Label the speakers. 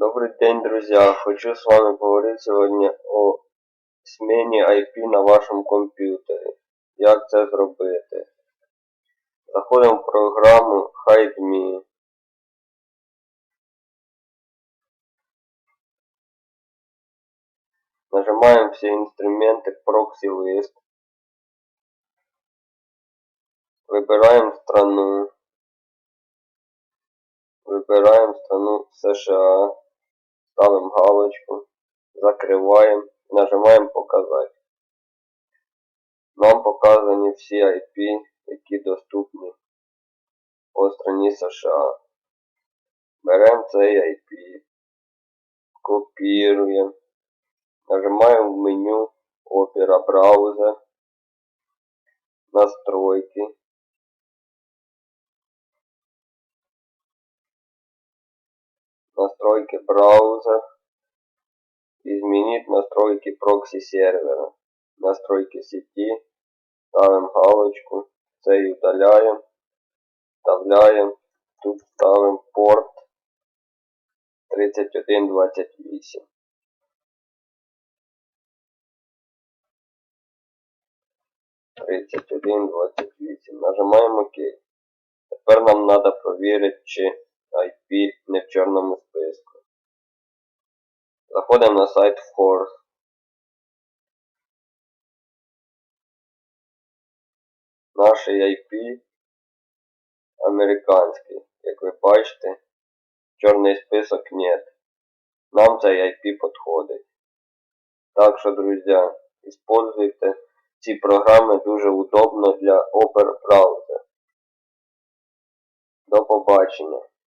Speaker 1: Добрый день, друзья! Хочу с вами поговорить сегодня о зміні IP на вашому комп'ютері. Як це зробити? Заходимо в програму HideMe. Нажимаем все инструменты Proxy List. Выбираем страну. Выбираем страну США. Ставим галочку. Закрываем. Нажимаем показать. Нам показані всі IP, які доступні по страні США. Беремо цей IP. Копіруємо. Нажимаем в меню Opera Browser. Настройки. Настройки браузер. Изменить настройки прокси сервера. Настройки сети. Ставим галочку. Цей удаляем. Вставляем. Тут ставим порт 3128. Тридцять один, двадцять вісім. Нажимаємо ОК. Тепер нам треба провірити, чи IP не в чорному. Заходимо на сайт Force. Наш IP американський. Як ви бачите, чорний список нет. Нам цей IP підходить. Так що, друзі, используйте ці програми дуже удобно для Opera Browser. До побачення.